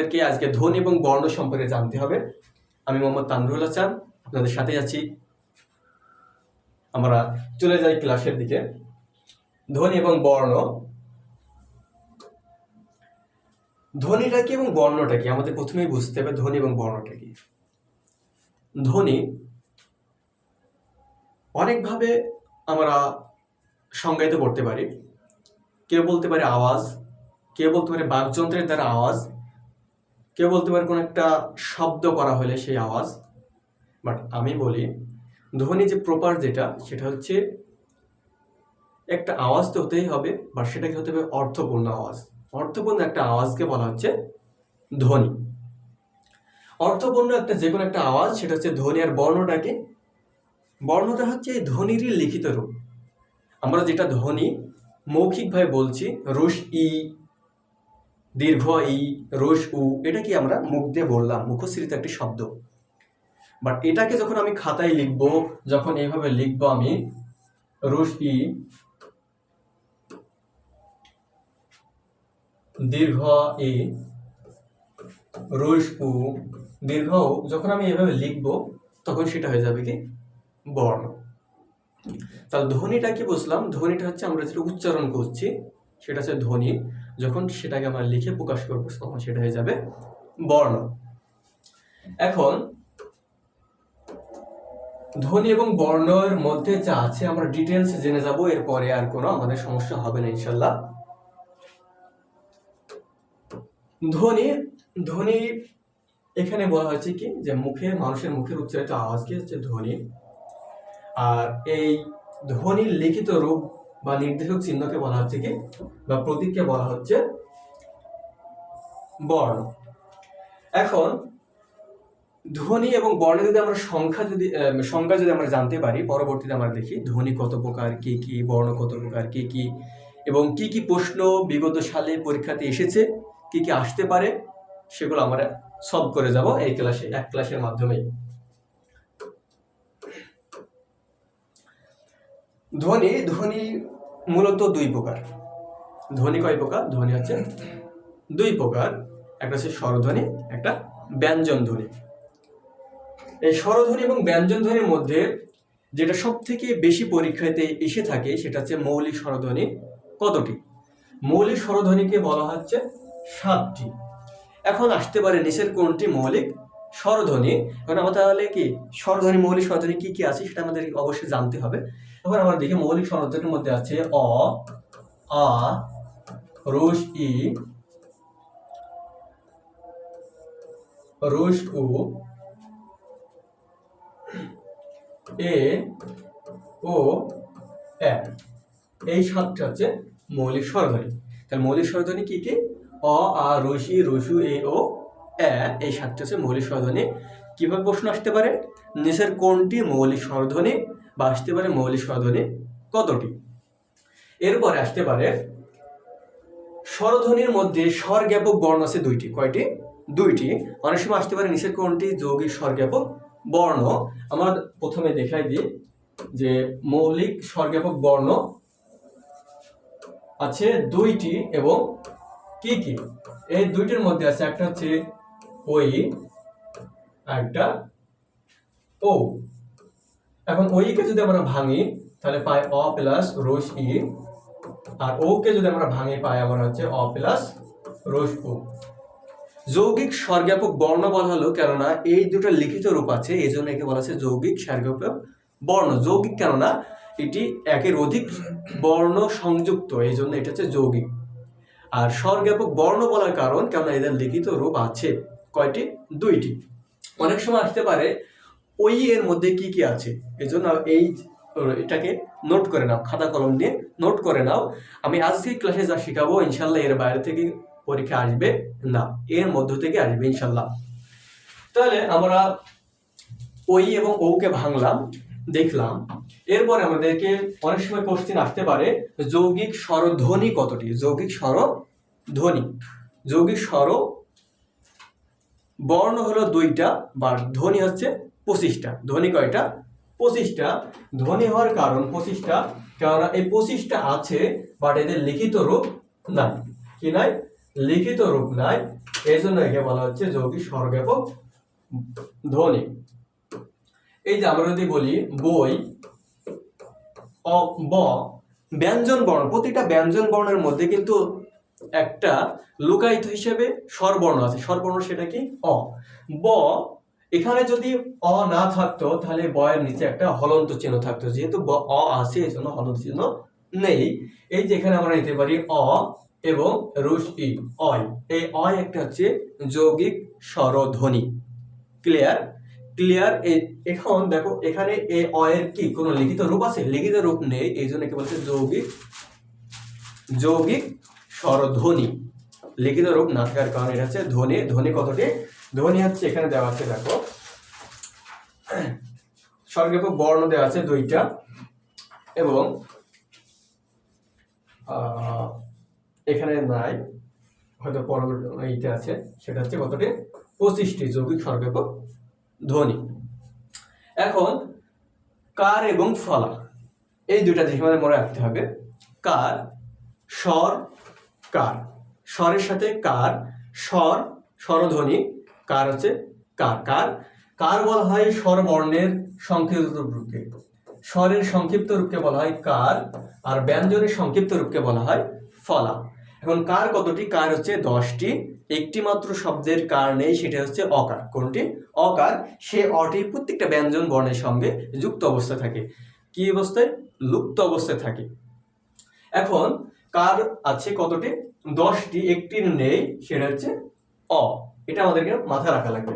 আমাদেরকে আজকে ধ্বনি এবং বর্ণ সম্পর্কে জানতে হবে। আমি মোহাম্মদ তানরুল হাসান, আপনাদের সাথে আছি। আমরা চলে যাই ক্লাসের দিকে। ধ্বনি এবং বর্ণ। ধ্বনিটা কি এবং বর্ণটা কি? আমাদের প্রথমেই বুঝতে হবে ধ্বনি এবং বর্ণটা কি। ধ্বনি অনেকভাবে আমরা সংজ্ঞায়িত করতে পারি। কেউ বলতে পারে আওয়াজ, কেউ বলতে পারে বাকযন্ত্রের দ্বারা আওয়াজ কেউ বলতে পারে কোনো একটা শব্দ করা হলে সেই আওয়াজ বাট আমি বলি, ধ্বনি যে প্রপার যেটা, সেটা হচ্ছে একটা আওয়াজ তো হতেই হবে বা সেটাকে হতে হবে অর্থপূর্ণ আওয়াজ। অর্থপূর্ণ একটা আওয়াজকে বলা হচ্ছে ধ্বনি। অর্থপূর্ণ একটা যে কোনো একটা আওয়াজ, সেটা হচ্ছে ধ্বনি আর বর্ণটাকে বর্ণটা হচ্ছে এই ধ্বনিরই লিখিত রূপ। আমরা যেটা ধ্বনি মৌখিকভাবে বলছি, রুশ ই দীর্ঘ ই রুশ উ এটা কি আমরা মুখ দিয়ে বললাম, মুখশ্রীতে একটি শব্দ। বাট এটাকে যখন আমি খাতায় লিখব, যখন এইভাবে লিখব আমি রুশ ই, দীর্ঘ ই রুশ উ, দীর্ঘ উ যখন আমি এভাবে লিখব, তখন সেটা হয়ে যাবে কি? বর্ণ। তাহলে ধ্বনিটা কি বুঝলাম? ধ্বনিটা হচ্ছে আমরা যেটা উচ্চারণ করছি, সেটা হচ্ছে ধ্বনি। যখন সেটাকে আমরা লিখে প্রকাশ করব, তখন সেটা হয়ে যাবে বর্ণ। এখন, ধ্বনি এবং বর্ণের মধ্যে যা আছে আমরা ডিটেলস জেনে যাব, এরপরে আর কোনো আমাদের সমস্যা হবে না, ইনশাল্লাহ। ধ্বনি ধ্বনি, এখানে বলা হয়েছে কি? যে মুখে, মানুষের মুখের উচ্চারিত আওয়াজকে হচ্ছে ধ্বনি। আর এই ধ্বনির লিখিত রূপ বা নির্দেশক চিহ্নকে বলা হচ্ছে কি? বা প্রতীককে বলা হচ্ছে বর্ণ। এখন ধ্বনি এবং বর্ণে যদি আমরা সংখ্যা যদি সংখ্যা যদি আমরা জানতে পারি, পরবর্তীতে আমরা দেখি ধ্বনি কত প্রকার, কি কি, বর্ণ কত প্রকার, কি কি, এবং কি কি প্রশ্ন বিগত সালে পরীক্ষাতে এসেছে, কি কি আসতে পারে, সেগুলো আমরা সলভ করে যাব এই ক্লাসে, এক ক্লাসের মাধ্যমে ধ্বনি ধ্বনি মূলত দুই প্রকার। ধ্বনি কয় প্রকার? ধ্বনি হচ্ছে দুই প্রকার। একটা হচ্ছে স্বরধ্বনি, একটা ব্যঞ্জন ধ্বনি। এই স্বরধ্বনি এবং ব্যঞ্জন ধ্বনির মধ্যে যেটা সব থেকে বেশি পরীক্ষাতে এসে থাকে সেটা হচ্ছে মৌলিক স্বরধ্বনি কতটি? মৌলিক স্বরধ্বনিকে বলা হচ্ছে সাতটি। এখন আসতে পারে নিচের কোনটি মৌলিক স্বরধ্বনি? এখন আমরা তাহলে কি স্বরধ্বনি, মৌলিক স্বরধ্বনি কি কি আছে সেটা আমাদের অবশ্যই জানতে হবে। এবার আমরা দেখি মৌলিক স্বরধ্বনির মধ্যে আছে অ, আ, রুশ, ই, রুশ, উ, এ, ও, এ। এই সাতটা হচ্ছে মৌলিক স্বরধ্বনি তাহলে মৌলিক স্বরধ্বনি কি কি? অ, আ রসি রসু এ, ও, এ। এই সাতটা হচ্ছে মৌলিক স্বরধ্বনি কীভাবে প্রশ্ন আসতে পারে? নিচের কোনটি মৌলিক স্বরধ্বনি বা আসতে পারে মৌলিক স্বরধ্বনি কতটি? এরপরে আসতে পারে স্বরধ্বনির মধ্যে স্বরজ্ঞাপক বর্ণ আছে দুইটি। কয়টি? দুইটি। অনেক সময় আসতে পারে নিচের কোনটি যৌগিক স্বরজ্ঞাপক বর্ণ। আমরা প্রথমে দেখাই দিই যে মৌলিক স্বরজ্ঞাপক বর্ণ আছে দুইটি এবং কি কি? এই দুইটির মধ্যে আছে একটা হচ্ছে ওই একটা ও এখন ওইকে যদি আমরা ভাঙি, তাহলে পাই অ প্লাস রোশ ই। আর ও কে যদি আমরা ভাঙি, পাই আমরা হচ্ছে অ প্লাস রোশ ও যৌগিক স্বরজ্ঞাপক বর্ণ বলা হলো, কেননা এই দুটো লিখিত রূপ আছে, এই জন্য একে বলা হচ্ছে যৌগিক স্বরজ্ঞাপক বর্ণ। যৌগিক কেননা এটি একের অধিক বর্ণ সংযুক্ত, এই জন্য এটা হচ্ছে যৌগিক। আর স্বরজ্ঞাপক বর্ণ বলার কারণ, কেননা এদের লিখিত রূপ আছে কয়টি? দুইটি। অনেক সময় আসতে পারে ওই এর মধ্যে কি কি আছে? এই জন্য এই, এটাকে নোট করে নাও, খাতা কলম নিয়ে নোট করে নাও। আমি আজকে ক্লাসে যা শেখাবো, ইনশাল্লাহ এর বাইরে থেকে পরীক্ষা আসবে না, এর মধ্য থেকে আসবে ইনশাল্লাহ। তাহলে আমরা ওই এবং ওকে ভাঙলাম, দেখলাম। এরপরে আমাদেরকে অনেক সময় কোশ্চেন আসতে পারে, যৌগিক স্বরধ্বনি কতটি? যৌগিক স্বরধ্বনি। যৌগিক স্বর বর্ণ হলো দুইটা, বা ধ্বনি হচ্ছে পঁচিশটা, ধ্বনি কয়টা? পঁচিশটা। ধ্বনি হওয়ার কারণ পঁচিশটা, কেননা এই পঁচিশটা আছে বাট এদের লিখিত রূপ নাই। কি নাই? লিখিত রূপ নাই। এই জন্য একে বলা হচ্ছে যৌগিক স্বরব্যাপক ধ্বনি। এই যে আমরা যদি বলি বই, অ, ব, ব্যঞ্জন বর্ণ। প্রতিটা ব্যঞ্জন বর্ণের মধ্যে কিন্তু একটা লুকায়িত হিসেবে স্বরবর্ণ আছে। স্বরবর্ণ সেটা কি? অ। ব এখানে যদি অ না থাকতো, তাহলে বয়ের নিচে একটা হলন্ত চিহ্ন থাকতো। যেহেতু অ আছে এই জন্য হলন্ত চিহ্ন নেই। এই যে এখানে আমরা নিতে পারি অ এবং রুশ ই অয়। এই অয় একটা হচ্ছে যৌগিক স্বরধ্বনি। ক্লিয়ার? ক্লিয়ার? এখন দেখো, এখানে এ অয়ের কি? কোনো লিখিত রূপ আছে? লিখিত রূপ নেই, এই জন্য কি বলছে? যৌগিক যৌগিক স্বরধ্বনি। লিখিত রূপ না থাকার কারণে এটা হচ্ছে ধ্বনি। ধ্বনি কতটি? ধ্বনি হচ্ছে, এখানে দেওয়া আছে, দেখো। স্বরব্যাপক বর্ণ দেওয়া আছে দুইটা, এবং এখানে নাই, হয়তো পরবর্তী আছে, সেটা হচ্ছে কতটি? পঁচিশটি যৌগিক স্বরব্যাপক ধ্বনি। এখন, কার এবং ফলা, এই দুইটা জিনিস আমাদের মনে রাখতে হবে। কার, স্বর, কার। স্বরের সাথে কার, স্বর, স্বরধ্বনি কার হচ্ছে কার কার? কার বলা হয় স্বরবর্ণের সংক্ষিপ্ত রূপকে। স্বরের সংক্ষিপ্ত রূপকে বলা হয় কার, আর ব্যঞ্জনের সংক্ষিপ্ত রূপকে বলা হয় ফলা। এখন কার কতটি? কার হচ্ছে দশটি। একটি মাত্র শব্দের কার নেই, সেটা হচ্ছে অকার। কোনটি? অকার। সে অটি প্রত্যেকটা ব্যঞ্জন বর্ণের সঙ্গে যুক্ত অবস্থায় থাকে। কি অবস্থায়? লুপ্ত অবস্থায় থাকে। এখন কার আছে কতটি? দশটি। একটির নেই, সেটা হচ্ছে অ। এটা আমাদেরকে মাথায় রাখা লাগবে।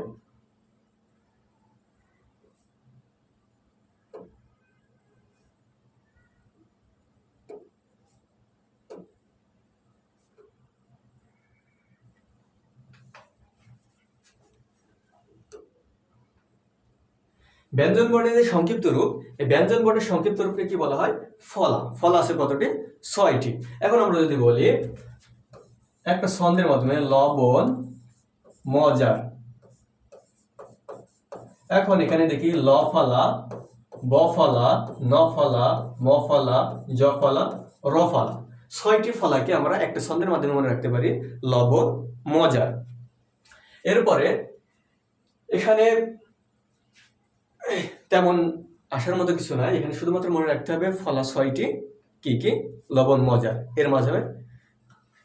ব্যঞ্জন বর্ণের যে সংক্ষিপ্ত রূপ, এই ব্যঞ্জন বর্ণের সংক্ষিপ্ত রূপকে কি বলা হয়? ফলা। ফলা আছে কতটি? ছয়টি। এখন আমরা যদি বলি, একটা ছন্দের মাধ্যমে লবণ মজার। এখন এখানে দেখি ল ফালা ব ফালা ন ফালা ম ফালা জ ফালা র ফালা ছয়টি ফলাকে আমরা একটা ছন্দের মাধ্যমে মনে রাখতে পারি লবণ, মজার। এরপরে এখানে তেমন আসার মতো কিছু নাই। এখানে শুধুমাত্র মনে রাখতে হবে ফলা ছয়টি কি কি? লবণ, মজার। এর মাধ্যমে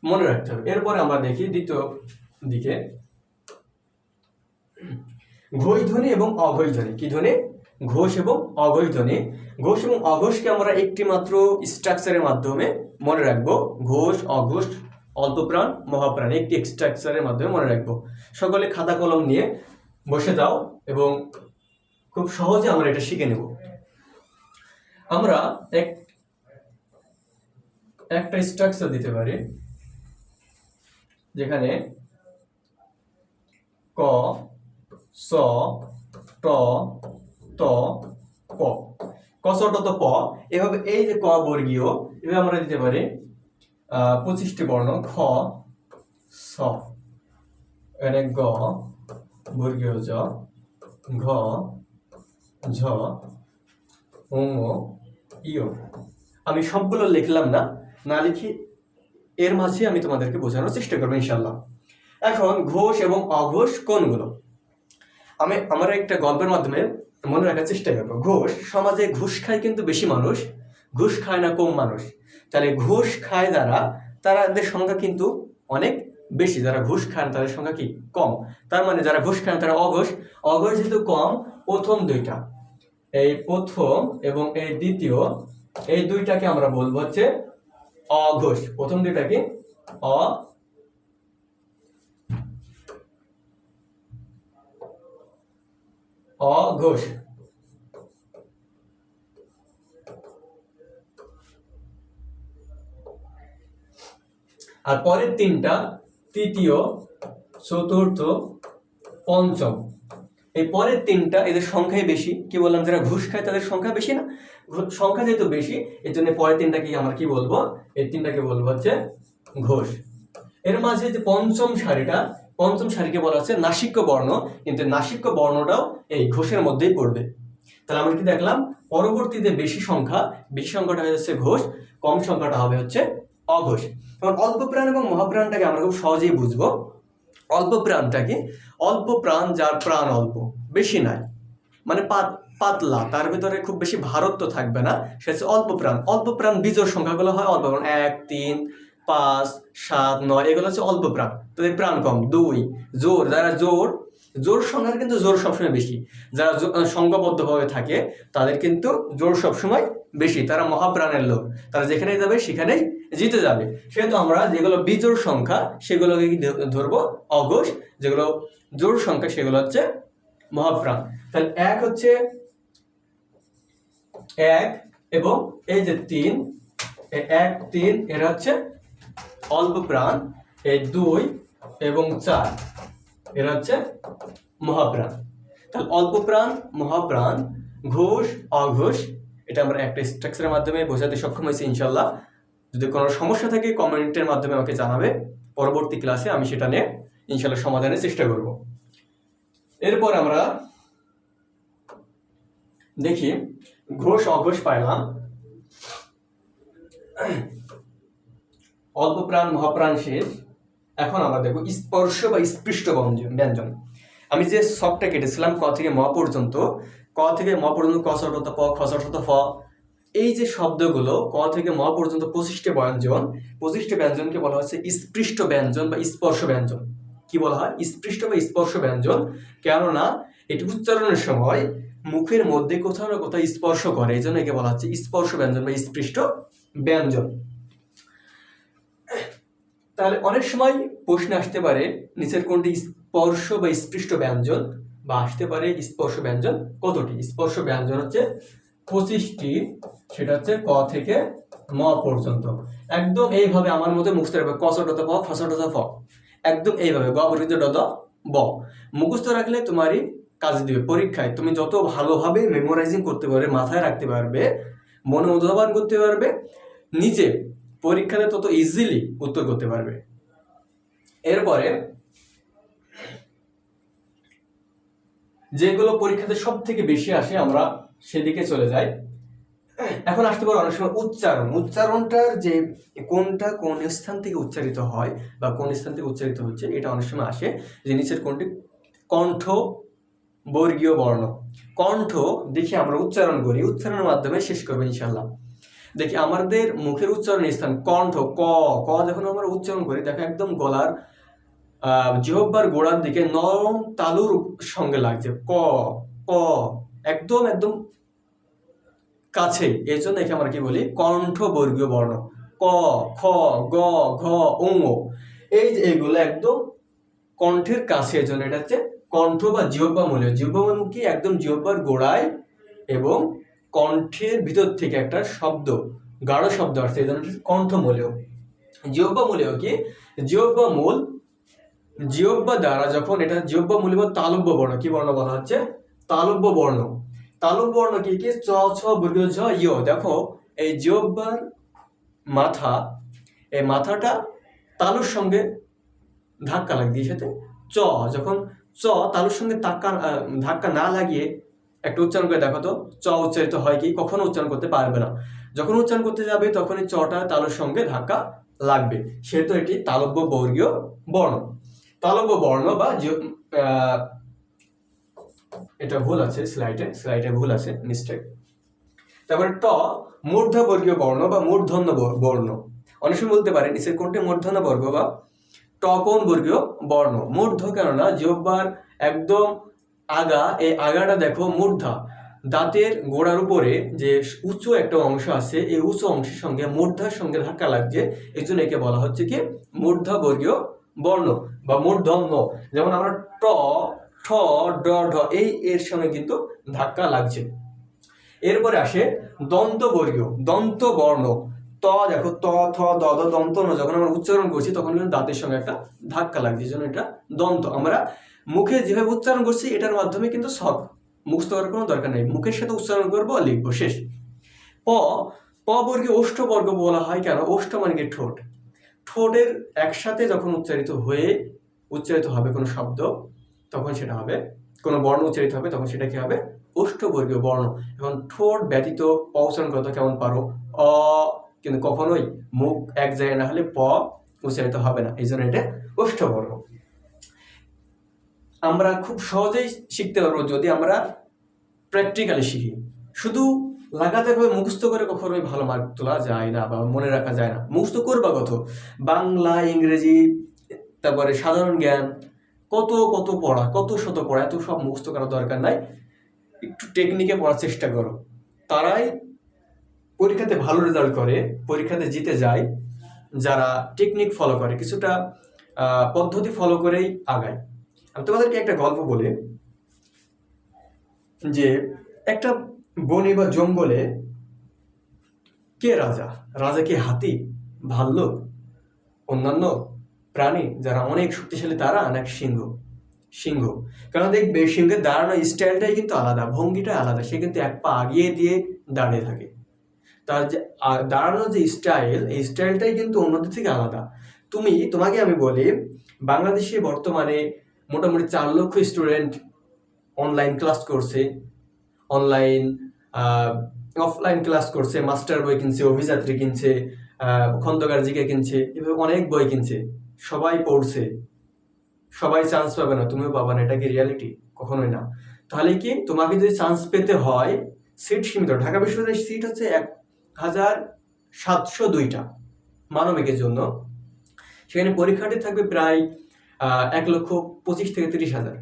মনে রাখতে হবে। এরপরে আমরা দেখি দ্বিতীয় দিকে ঘোষ ধ্বনি এবং অঘোষ ধ্বনি কি ধ্বনি? ঘোষ এবং অঘোষ ধ্বনি ঘোষ এবং অঘোষকে আমরা একটি মাত্র স্ট্রাকচারের মাধ্যমে মনে রাখব। ঘোষ, অঘোষ, অল্পপ্রাণ, মহাপ্রাণ, একটি স্ট্রাকচারের মাধ্যমে মনে রাখব। সকলে খাতা কলম নিয়ে বসে যাও এবং খুব সহজে আমরা এটা শিখে নেব। আমরা এক, একটা স্ট্রাকচার দিতে পারি, যেখানে ক স, ট ত ক। ক, স, ট, ত, প। এভাবে এই যে ক বর্গীয়, এভাবে আমরা দিতে পারি পঁচিশটি বর্ণ, খ, স। এখানে গ, বর্গীয় জ, ঘ, ঝ উঙ ইয় আমি সবগুলো লিখলাম না না লিখি, এর মাঝে আমি তোমাদেরকে বোঝানোর চেষ্টা করব ইনশাল্লাহ এখন ঘোষ এবং অঘোষ কোনগুলো? আমি, আমার একটা গল্পের মাধ্যমে মনে রাখার চেষ্টা করব। ঘোষ সমাজে ঘুষ খায় কিন্তু বেশি মানুষ। ঘুষ খায় না কম মানুষ। তাহলে ঘুষ খায় যারা তাদের সংখ্যা কিন্তু অনেক বেশি। যারা ঘুষ খান তাদের সংখ্যা কি? কম। তার মানে যারা ঘুষ খান তারা অঘোষ। অঘোষ যেহেতু কম, প্রথম দুইটা। এই প্রথম এবং এই দ্বিতীয়, এই দুইটাকে আমরা বলব হচ্ছে অঘোষ। প্রথম দুইটা কি? অ অঘোষ আর পরের তিনটা, তৃতীয়, চতুর্থ, পঞ্চম। এই পরের তিনটা এদের সংখ্যাই বেশি। কি বললাম, যারা ঘুষ খায় তাদের সংখ্যা বেশি না? সংখ্যা যেহেতু বেশি এর জন্য পরের তিনটা কি আমরা কি বলব? এই তিনটাকে বলব হচ্ছে ঘোষ। এর মাঝে যে পঞ্চম সারিটা পঞ্চম সারিকে বলা হচ্ছে নাসিক্য বর্ণ। কিন্তু নাসিক্য বর্ণটাও এই ঘোষের মধ্যেই পড়বে। তাহলে আমরা কি দেখলাম? পরবর্তীতে বেশি সংখ্যা, বেশি সংখ্যাটা হয়ে যাচ্ছে ঘোষ, কম সংখ্যাটা হবে হচ্ছে অঘোষ। এখন অল্প প্রাণ এবং মহাপ্রাণটাকে আমরা খুব সহজেই বুঝব। অল্প প্রাণটা কি? অল্প প্রাণ যার প্রাণ অল্প, বেশি নাই। মানে পাত- পাতলা, তার ভিতরে খুব বেশি ভারত্ব থাকবে না। সে হচ্ছে অল্প প্রাণ। অল্প প্রাণ বীজোর সংখ্যাগুলো হয় অল্প প্রাণ এক, তিন পাঁচ, সাত, নয়, এগুলো হচ্ছে অল্প প্রাণ। তাদের প্রাণ কম, দুই, জোর, যারা জোর জোর সংখ্যার কিন্তু জোর সবসময় বেশি। যারা সংঘবদ্ধভাবে থাকে, তাদের কিন্তু জোর সবসময় বেশি। তারা মহাপ্রাণের লোক। তারা যেখানে যাবে, সেখানেই জিতে যাবে। সেহেতু আমরা যেগুলো বিজোড় সংখ্যা, সেগুলোকে ধরবো অঘোষ। যেগুলো জোর সংখ্যা, সেগুলো হচ্ছে মহাপ্রাণ। তাহলে এক হচ্ছে এক এবং এই যে তিন এক, তিন, এরা হচ্ছে অল্প প্রাণ, এই দুই এবং চার। এরা হচ্ছে মহাপ্রাণ। তাহলে অল্প প্রাণ, মহাপ্রাণ, ঘোষ, অঘোষ, এটা আমরা একটা স্ট্রাকচারের মাধ্যমে বোঝাতে সক্ষম হয়েছি ইনশাল্লাহ যদি কোনো সমস্যা থাকে কমেন্টের মাধ্যমে আমাকে জানাবে। পরবর্তী ক্লাসে আমি সেটা নিয়ে ইনশাল্লাহ সমাধানের চেষ্টা করব। এরপর আমরা দেখি, ঘোষ, অঘোষ পাইলাম। অল্প প্রাণ মহাপ্রাণ শেষ। এখন আমরা দেখো স্পর্শ বা স্পৃষ্ট ব্যঞ্জন আমি যে শখটা কেটেছিলাম ক থেকে ম পর্যন্ত, ক থেকে ম পর্যন্ত ক প, খ ফ, এই যে শব্দগুলো ক থেকে ম পর্যন্ত পঁচিশটি ব্যঞ্জন, পঁচিশটি ব্যঞ্জনকে বলা হচ্ছে স্পৃষ্ট ব্যঞ্জন বা স্পর্শ ব্যঞ্জন। কি বলা হয়? স্পৃষ্ট বা স্পর্শ ব্যঞ্জন। কেননা, এটি উচ্চারণের সময় মুখের মধ্যে কোথাও না কোথাও স্পর্শ করে, এই জন্য একে বলা হচ্ছে স্পর্শ ব্যঞ্জন বা স্পৃষ্ট ব্যঞ্জন। তাহলে অনেক সময় প্রশ্ন আসতে পারে, নিচের কোনটি স্পর্শ বা স্পৃষ্ট ব্যঞ্জন বা আসতে পারে স্পর্শ ব্যঞ্জন কতটি? স্পর্শ ব্যঞ্জন হচ্ছে পঁচিশটি, সেটা হচ্ছে ক থেকে ম পর্যন্ত। একদম এইভাবে আমার মধ্যে মুখস্থ রাখবে কসডত প খসডত ফ একদম এইভাবে, গ বরিজ ডদ ব। মুখস্থ রাখলে তোমারই কাজ দিবে, পরীক্ষায়। তুমি যত ভালোভাবে মেমোরাইজিং করতে পারবে, মাথায় রাখতে পারবে মনে উদ্ভাবন করতে পারবে নিজে পরীক্ষাতে তত ইজিলি উত্তর করতে পারবে। এরপরে, যেগুলো পরীক্ষাতে সব থেকে বেশি আসে, আমরা সেদিকে চলে যাই। এখন আসতে পারে অনেক সময় উচ্চারণ। উচ্চারণটার যে কোনটা কোন স্থান থেকে উচ্চারিত হয় বা কোন স্থান থেকে উচ্চারিত হচ্ছে, এটা অনেক সময় আসে যে নিচের কোনটি? কণ্ঠ বর্গীয় বর্ণ। কণ্ঠ দেখে আমরা উচ্চারণ করি। উচ্চারণের মাধ্যমে শেষ করব ইনশাল্লাহ দেখি আমাদের মুখের উচ্চারণের স্থান কণ্ঠ ক ক যখন আমরা উচ্চারণ করি দেখো একদম গলার আহ, জিহ্বার গোড়ার দিকে নরম তালুর সঙ্গে লাগছে ক ক একদম একদম কাছে। এই জন্য একে আমরা কি বলি? কণ্ঠ বর্গীয় বর্ণ। ক খ গ ঘ এই যে এগুলো একদম কণ্ঠের কাছে এই জন্য এটা হচ্ছে কণ্ঠ বা জিহ্বা মূল্য। জিহ্বা কি? একদম জিহ্বার গোড়ায় এবং কণ্ঠের ভিতর থেকে একটা শব্দ, গাঢ় শব্দ আসছে এই জন্য এটা কণ্ঠ মূল্য জিহ্বা মূল্য কি? জিহ্বা মূল জিহ্বা দ্বারা যখন এটা জিহ্বা মূল্য বা তালব্য বর্ণ কি বর্ণ বলা হচ্ছে? তালব্য বর্ণ তালব্য বর্ণ কি কি? চ, ছ বর্গ ঝ ইয় দেখো, এই জিহ্বার মাথা, এই মাথাটা তালুর সঙ্গে ধাক্কা লাগিয়ে সাথে চ, যখন চ তালুর সঙ্গে ধাক্কা ধাক্কা না লাগিয়ে একটা উচ্চারণ করে দেখো তো, চ উচ্চারিত হয় কি, কখনো উচ্চারণ করতে পারবে না। যখন উচ্চারণ করতে যাবে তখন এই চটা তালুর সঙ্গে ধাক্কা লাগবে। সেহেতু এটি তালব্য বর্গীয় বর্ণ। তালব্য বর্ণ বা এটা ভুল আছে স্লাইডে স্লাইডে ভুল আছে মিস্টেক তারপরে ট, মূর্ধবর্গীয় বর্ণ বা মূর্ধন্য বর্ণ। অনেক সময় বলতে পারে নিচের কোনটি মূর্ধন্য বর্গ বা টকন বর্গীয় বর্ণ? মূর্ধ কেননা জিহ্বার একদম আগা, এই আগাটা দেখো মূর্ধা। দাঁতের গোড়ার উপরে যে উঁচু একটা অংশ আছে, এই উঁচু অংশের সঙ্গে মূর্ধার সঙ্গে ধাক্কা লাগছে, এই জন্য একে বলা হচ্ছে কি মূর্ধা বর্গীয় বর্ণ বা মূর্ধন্য যেমন আমরা ট, ঠ, ড, ঢ, এই এর সঙ্গে কিন্তু ধাক্কা লাগছে। এরপরে আসে দন্তবর্গীয় দন্ত বর্ণ ত দেখো, ত, থ, দ দ, দন্ত যখন আমরা উচ্চারণ করছি, তখন কিন্তু দাঁতের সঙ্গে একটা ধাক্কা লাগছে, এই জন্য এটা দন্ত। আমরা মুখে যেভাবে উচ্চারণ করছি, এটার মাধ্যমে কিন্তু সব মুখস্থ করার কোনো দরকার নেই। মুখের সাথে উচ্চারণ করব, লিখব, শেষ। প প বর্গে অষ্টবর্গ বলা হয় কেন? অষ্ট মানে কি? ঠোঁট। ঠোঁটের একসাথে যখন উচ্চারিত হয়ে উচ্চারিত হবে কোনো শব্দ, তখন সেটা হবে, কোনো বর্ণ উচ্চারিত হবে, তখন সেটা কি হবে? অষ্টবর্গীয় বর্ণ। এখন ঠোঁট ব্যতীত প উচ্চারণ করতে কেমন পারো? অ, কিন্তু কখনোই মুখ এক জায়গায় না হলে প উচ্চারিত হবে না। এই জন্য এটা ওষ্ঠবর্ণ আমরা খুব সহজেই শিখতে পারব যদি আমরা প্র্যাকটিক্যালি শিখি। শুধু লাগাতারভাবে মুখস্থ করে কখনোই ভালো মার্ক তোলা যায় না বা মনে রাখা যায় না। মুখস্থ করবা কত? বাংলা, ইংরেজি, তারপরে সাধারণ জ্ঞান, কত কত পড়া, কত শত পড়া, এত সব মুখস্থ করার দরকার নাই। একটু টেকনিকে পড়ার চেষ্টা করো। তারাই পরীক্ষাতে ভালো রেজাল্ট করে, পরীক্ষাতে জিতে যায়, যারা টেকনিক ফলো করে, কিছুটা পদ্ধতি ফলো করেই আগায়। আমি তোমাদেরকে একটা গল্প বলি, যে একটা বনে বা জঙ্গলে কে রাজা? রাজা কি হাতি, ভাল্লুক, অন্যান্য প্রাণী যারা অনেক শক্তিশালী তারা নাকি সিংহ? সিংহ। কারণ দেখবে সিংহের দাঁড়ানো স্টাইলটাই কিন্তু আলাদা ভঙ্গিটা আলাদা, সে কিন্তু এক পা আগিয়ে দিয়ে দাঁড়িয়ে থাকে। তার যে দাঁড়ানোর যে স্টাইল এই স্টাইলটাই কিন্তু অন্যদের থেকে আলাদা। তুমি, তোমাকে আমি বলি, বাংলাদেশে বর্তমানে মোটামুটি চার লক্ষ স্টুডেন্ট অনলাইন ক্লাস করছে অনলাইন অফলাইন ক্লাস করছে মাস্টার বই কিনছে, অভিযাত্রী কিনছে খন্দকার জিকে কিনছে, এভাবে অনেক বই কিনছে। সবাই পড়ছে। সবাই চান্স পাবে না, তুমিও পাবা না, এটা কি রিয়ালিটি কখনোই না। তাহলে কি তোমাকে যদি চান্স পেতে হয় সিট সীমিত। ঢাকা বিশ্ববিদ্যালয়ের সিট হচ্ছে এক হাজার সাতশো দুইটা মানবিকের জন্য। সেখানে পরীক্ষাটি থাকবে প্রায় এক লক্ষ পঁচিশ থেকে তিরিশ হাজার।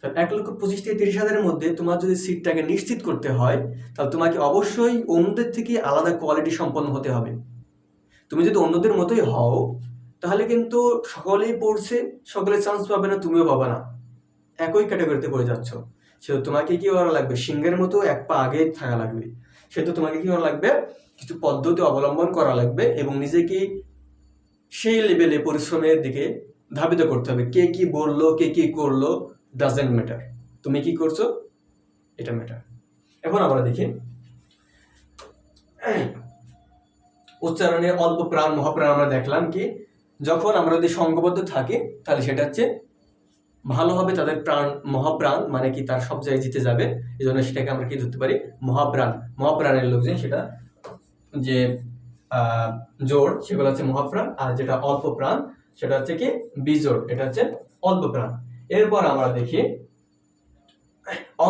তাহলে এক লক্ষ পঁচিশ থেকে তিরিশ হাজারের মধ্যে তোমার যদি সিটটাকে নিশ্চিত করতে হয়, তাহলে তোমাকে অবশ্যই অন্যদের থেকে আলাদা কোয়ালিটি সম্পন্ন হতে হবে। তুমি যদি অন্যদের মতোই হও, তাহলে কিন্তু সকলেই পড়ছে, সকলে চান্স পাবে না, তুমিও পাবে না। একই ক্যাটাগরিতে পড়ে যাচ্ছ। সে তোমাকে কি করা লাগবে? সিংহের মতো এক পা আগে থাকা লাগবে। সেহেতু তোমাকে কি করা লাগবে? কিছু পদ্ধতি অবলম্বন করা লাগবে এবং নিজেকে সেই লেভেলে পরিশ্রমের দিকে ধাবিত করতে হবে। কে কি বলল, কে কি করল ডাজেন্ট ম্যাটার তুমি কি করছ, এটা ম্যাটার এখন আমরা দেখি উচ্চারণে অল্প প্রাণ, মহাপ্রাণ আমরা দেখলাম কি, যখন আমরা যদি সঙ্গবদ্ধ থাকি, তাহলে সেটা হচ্ছে, ভালো হবে তাদের প্রাণ, মহাপ্রাণ মানে কি তার সব জায়গায় জিতে যাবে এই জন্য সেটাকে আমরা কি ধরতে পারি, মহাপ্রাণ। মহাপ্রাণের লোকজন সেটা যে জোর সেগুলো হচ্ছে মহাপ্রাণ, আর যেটা অল্প প্রাণ সেটা হচ্ছে কি বিজোড়, এটা হচ্ছে অল্প প্রাণ এরপর আমরা দেখি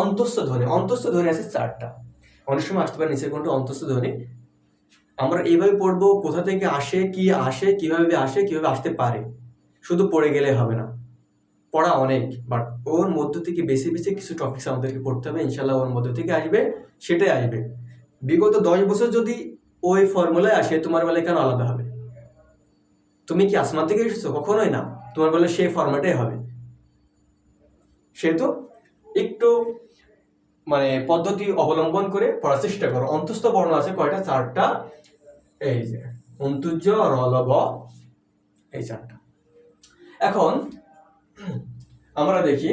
অন্তস্থ ধ্বনি। অন্তস্থ ধ্বনি আছে চারটা। অনেক সময় আসতে পারে নিচের কোনটা অন্তস্থ ধ্বনি। আমরা এইভাবে পড়ব কোথা থেকে আসে, কি আসে, কীভাবে আসে, কীভাবে আসতে পারে। শুধু পড়ে গেলে হবে না। পড়া অনেক বাট ওর মধ্য থেকে বেশি বেশি কিছু টপিকস আমাদেরকে পড়তে হবে। ইনশাল্লাহ ওর মধ্য থেকে আসবে, সেটাই আসবে। বিগত দশ বছর যদি ওই ফর্মুলায় আসে, তোমার বেলায় কেন আলাদা হবে? তুমি কি আসমান থেকে এসেছ? কখনোই না। তোমার বেলায় সেই ফর্ম্যাটাই হবে। সেহেতু একটু মানে পদ্ধতি অবলম্বন করে পড়ার চেষ্টা করো। অন্তস্থ বর্ণ আছে কয়টা? চারটা। এই যে অন্তুজ রলব, এই চারটা। এখন, আমরা দেখি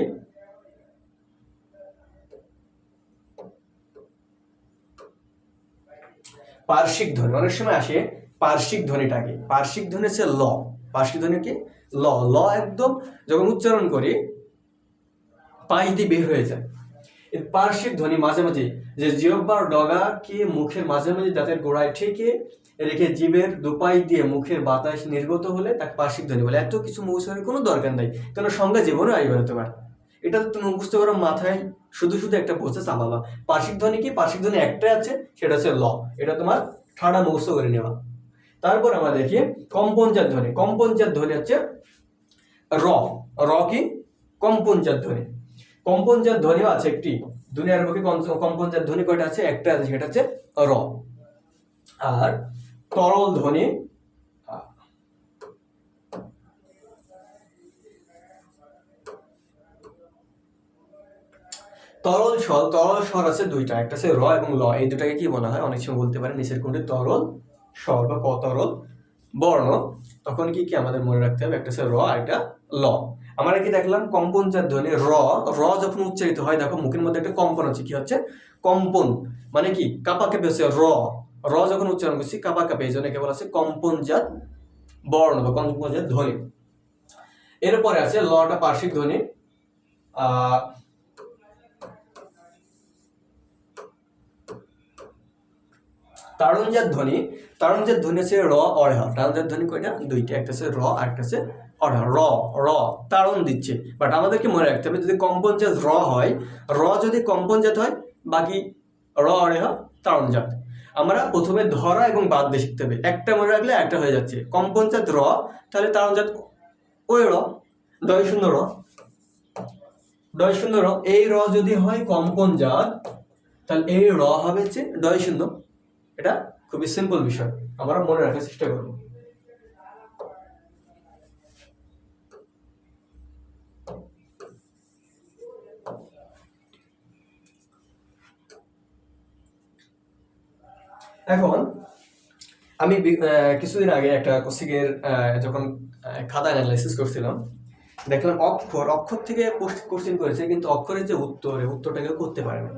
পার্শ্বিক ধ্বনি। অনেক সময় আসে পার্শ্বিক ধ্বনিটাকে, পার্শ্বিক ধ্বনি হচ্ছে ল। পার্শ্বিক ধ্বনি কি? ল। ল একদম যখন উচ্চারণ করি পাই দিয়ে বের হয়ে যায়। এই পার্শ্বিক ধ্বনি মাঝে মাঝে, যে জিহ্বার ডগাকে মুখের মাঝে মাঝে দাঁতের গোড়ায় ঠেকে রেখে জীবের দুপাই দিয়ে মুখের বাতাস নির্গত হলে তাকে পার্শ্বিক ধ্বনি বলে। এত কিছু মুখস্থের কোনো দরকার নাই, কেন সংজ্ঞা জীবনে আসবে না তোমার। এটা তো তুমি মুখস্থ করো মাথায় শুধু শুধু একটা প্রসেস চালাবা পার্শ্বিক ধ্বনি কি? পার্শ্বিক ধ্বনি একটাই আছে, সেটা হচ্ছে ল। এটা তোমার ঠাড়া মুখস্থ করে নেওয়া। তারপর আমরা দেখি কম্পঞ্চার ধ্বনি। কম্পনজাত ধ্বনি হচ্ছে র। র কি? কম্পনজাত ধ্বনি। কম্পনজাত ধ্বনিও আছে একটি। দুনিয়ার বুকে কম- কম্পনজাত ধ্বনি কয়টা আছে? একটা আছে, সেটা হচ্ছে র। আর তরল ধ্বনি, তরল স্বর তরল স্বর আছে দুইটা। একটা আছে র এবং ল। এই দুটাকে কি বলা হয়? অনেক সময় বলতে পারে নিচের কোনটি তরল স্বর বা কতরল বর্ণ, তখন কি কি আমাদের মনে রাখতে হবে? একটা আছে র আর একটা ল। আমরা কি দেখলাম? কম্পনজাত ধ্বনি, র। র যখন উচ্চারিত হয়, দেখো মুখের মধ্যে একটা কম্পন আছে, কি হচ্ছে? কম্পন। মানে কি? কাপা কাপে হচ্ছে র। র যখন উচ্চারণ করছি কাপা কাপে এই জন্য কেবল আছে কম্পনজাত বর্ণ বা কম্পনজাত ধ্বনি। এরপরে আছে লটা পার্শ্বিক ধ্বনি আহ ধ্বনি তারণজাত ধ্বনি হচ্ছে র অরেহ তারণজাত ধ্বনি কয়টা দুইটা, একটা হচ্ছে র, আর একটা হচ্ছে অরেহ র র তাড়ন দিচ্ছে। বাট আমাদেরকে মনে রাখতে হবে, যদি কম্পনজাত র হয়, র যদি কম্পনজাত হয়, বাকি র অরেহ তারণজাত। আমরা প্রথমে ধরা এবং বাদ দিয়ে শিখতে হবে। একটা মনে রাখলে একটা হয়ে যাচ্ছে। কম্পনজাত র, তাহলে তারণজাত ওই র দয় শূন্য র। ডয় শূন্য র। এই র যদি হয় কম্পনজাত, তাহলে এই র হবে হচ্ছে ডয় শূন্য। এটা খুবই সিম্পল বিষয়। আমরা মনে রাখার চেষ্টা করব। এখন, আমি কিছুদিন আগে একটা কোচিংয়ের যখন খাতা অ্যানালাইসিস করছিলাম, দেখলাম অক্ষর অক্ষর থেকে কোশ্চেন করেছে, কিন্তু অক্ষরের যে উত্তর উত্তরটা কেউ করতে পারেনি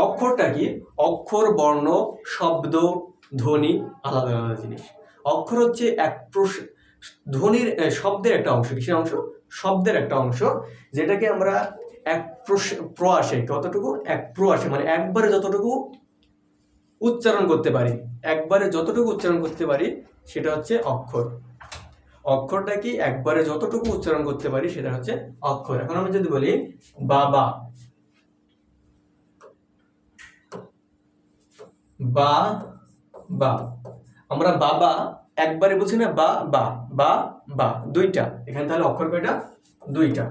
অক্ষরটা কি? অক্ষর, বর্ণ, শব্দ, ধ্বনি, আলাদা আলাদা জিনিস। অক্ষর হচ্ছে এক ধ্বনির শব্দের একটা অংশ। কিসের অংশ? শব্দের একটা অংশ, যেটাকে আমরা এক প্রয়াসে কতটুকু? এক প্রয়াসে মানে একবারে যতটুকু উচ্চারণ করতে পারি, একবারে যতটুকু উচ্চারণ করতে পারি, সেটা হচ্ছে অক্ষর। অক্ষরটা কি? একবারে যতটুকু উচ্চারণ করতে পারি, সেটা হচ্ছে অক্ষর। এখন আমি যদি বলি, বাবা। বা বা। আমরা বাবা একবারে বলছি না বা বা বা বা, দুইটা। এখানে তাহলে অক্ষর কয়টা? দুইটা।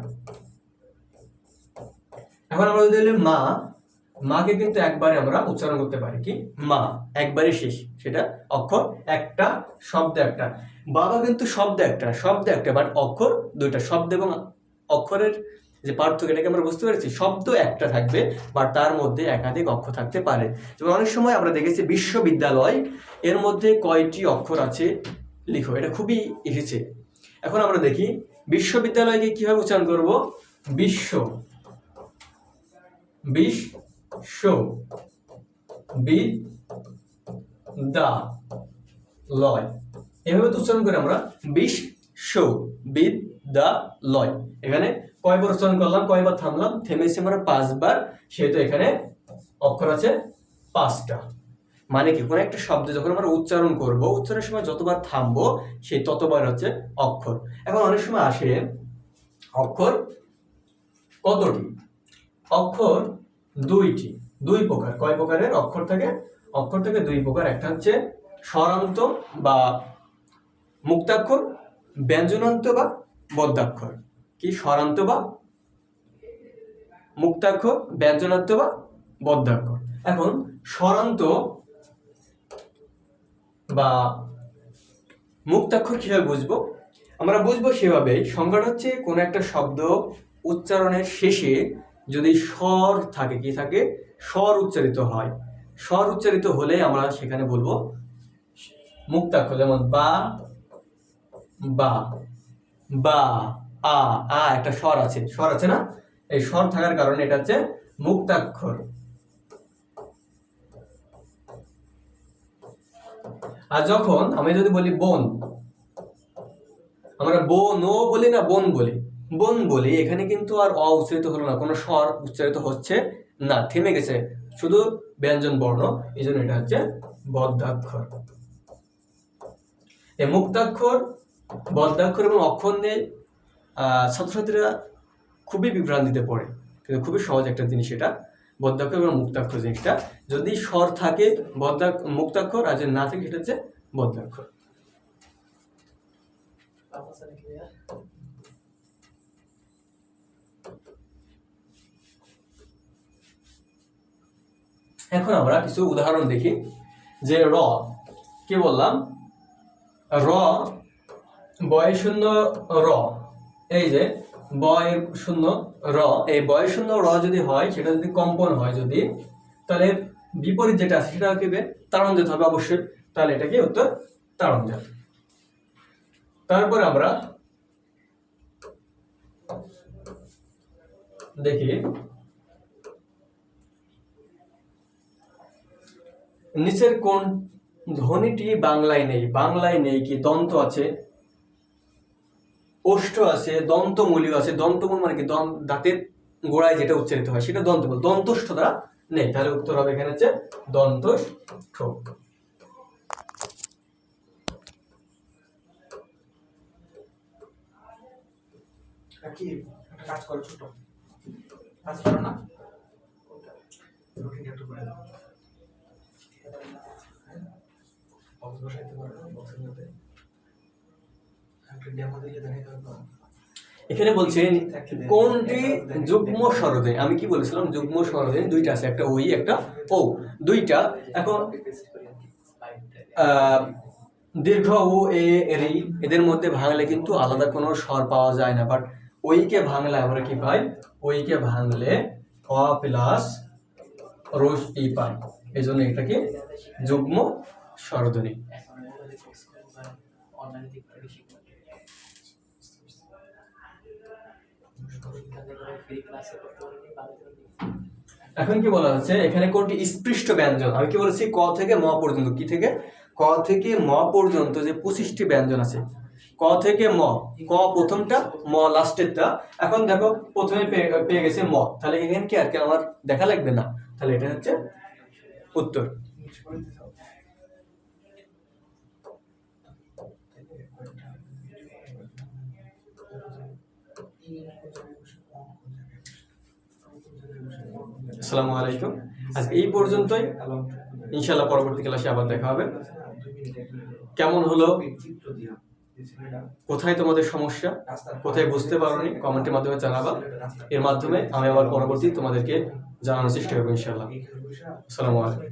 এখন আমরা যদি মা, মাকে কিন্তু একবারে আমরা উচ্চারণ করতে পারি কি? মা, একবারে শেষ। সেটা অক্ষর একটা, শব্দ একটা। বাবা কিন্তু শব্দ একটা শব্দ একটা বাট অক্ষর দুইটা। শব্দ এবং অক্ষরের যে পার্থক্য এটাকে আমরা বুঝতে পেরেছি, শব্দ একটা থাকবে, বা তার মধ্যে একাধিক অক্ষর থাকতে পারে। যেমন অনেক সময় আমরা দেখেছি বিশ্ববিদ্যালয়, এর মধ্যে কয়টি অক্ষর আছে, লিখো, এটা খুবই এসেছে। এখন আমরা দেখি, বিশ্ববিদ্যালয়কে কীভাবে উচ্চারণ করব? বিশ্ব। বিশ্ব। বিদ দা লয় এভাবে তো উচ্চারণ করে আমরা। বিদ দা লয় এখানে কয়বার উচ্চারণ করলাম, কয়বার থামলাম, থেমেছি আমরা পাঁচবার, সেহেতু এখানে অক্ষর আছে পাঁচটা। মানে কি, কোনো একটা শব্দ যখন আমরা উচ্চারণ করব, উচ্চারণের সময় যতবার থামবো, সেই ততবার হচ্ছে অক্ষর। এখন অনেক সময় আসে, অক্ষর কতটি? অক্ষর দুইটি, দুই প্রকার। কয় প্রকারের অক্ষর থাকে? অক্ষর থেকে দুই প্রকার। একটা হচ্ছে স্বরান্ত বা মুক্তাক্ষর, ব্যঞ্জনান্ত বা বদ্যাক্ষর। কি স্বরান্ত বা মুক্তাক্ষর ব্যঞ্জনান্ত বা বদ্যাক্ষর এখন স্বরান্ত বা মুক্তাক্ষর কীভাবে বুঝব? আমরা বুঝব সেভাবেই। সংজ্ঞাটা হচ্ছে কোনো একটা শব্দ উচ্চারণের শেষে যদি স্বর থাকে, কি থাকে? স্বর উচ্চারিত হয়। স্বর উচ্চারিত হলে আমরা সেখানে বলব মুক্তাক্ষর যেমন বা বা বা। আ আ একটা স্বর আছে। স্বর আছে না? এই স্বর থাকার কারণে এটা হচ্ছে মুক্তাক্ষর। আর যখন আমি যদি বলি বোন, আমরা বোন ও বলি না বোন বলি। বোন বলি, এখানে কিন্তু আর অ উচ্চারিত হলো না। কোনো স্বর উচ্চারিত হচ্ছে না, থেমে গেছে। শুধু ব্যঞ্জন বর্ণ এই জন্য এটা হচ্ছে বদ্ধাক্ষর এই মুক্তাক্ষর বদ্ধাক্ষর এবং অক্ষর নিয়ে ছাত্রছাত্রীরা খুবই বিভ্রান্তিতে পড়ে। কিন্তু খুবই সহজ একটা জিনিস এটা বদ্ধাক্ষর এবং মুক্তাক্ষর জিনিসটা। যদি স্বর থাকে বদ্ধা মুক্তাক্ষর আর যদি না থাকে, সেটা হচ্ছে বদ্ধাক্ষর এখন আমরা কিছু উদাহরণ দেখি, যে র, কি বললাম? র বয় শূন্য র। এই যে বয়ের শূন্য র। এই বয় শূন্য র যদি হয়, সেটা যদি কম্পন হয় যদি, তাহলে বিপরীত যেটা আছে, সেটা হবে? তারণজাত হবে অবশ্যই। তাহলে এটা কি উত্তর? তারণজাত তারপরে আমরা দেখি। নিচের কোন ধ্বনিটি বাংলায় নেই? বাংলায় নেই কি? দন্ত আছে। ওষ্ঠ আছে দন্তমূলীয় আছে, দন্তমূল মানে কি? দাঁতের গোড়ায় যেটা উচ্চারিত হয়, সেটা দন্তমূল। দন্তষ্ঠ দ্বারা নেই তাহলে উত্তর হবে এখানে হচ্ছে দন্ত কাজ করো, ছোট। না? এখানে বলছে কোনটি যুগ্ম সরোদে আমি কি বলেছিলাম? যুগ্ম সরোদে দুইটা আছে একটা ওই একটা ও। দুইটা এখন দীর্ঘ ও এ রি এদের মধ্যে ভাঙলে কিন্তু আলাদা কোনো স্বর পাওয়া যায় না। বাট ওইকে ভাঙলে আমরা কি পাই? ওইকে ভাঙলে অ প্লাস রোজ ই পাই। এই জন্য এটাকে যুগ্ম স্বরধ্বনি। এখন কি বলা হচ্ছে? এখানে কোনটি স্পৃষ্ট ব্যঞ্জন? আমি কি বলেছি? ক থেকে ম পর্যন্ত, কি থেকে? ক থেকে ম পর্যন্ত যে পঁচিশটি ব্যঞ্জন আছে। ক থেকে ম। ক প্রথমটা, ম লাস্টেরটা এখন দেখো, প্রথমে পেয়ে গেছে ম। তাহলে এখানে কি আর কি? আমার দেখা লাগবে না। তাহলে এটা হচ্ছে উত্তর ইংলিশ করে দিতে হবে আসসালামু আলাইকুম। আজ এই পর্যন্তই। ইনশাল্লাহ পরবর্তী ক্লাসে আবার দেখা হবে। কেমন হলো? কোথায় তোমাদের সমস্যা? কোথায় বুঝতে পারোনি? কমেন্টের মাধ্যমে জানাবা। এর মাধ্যমে আমি আবার পরবর্তী তোমাদেরকে জানানোর চেষ্টা করব ইনশাল্লাহ আসসালামু আলাইকুম।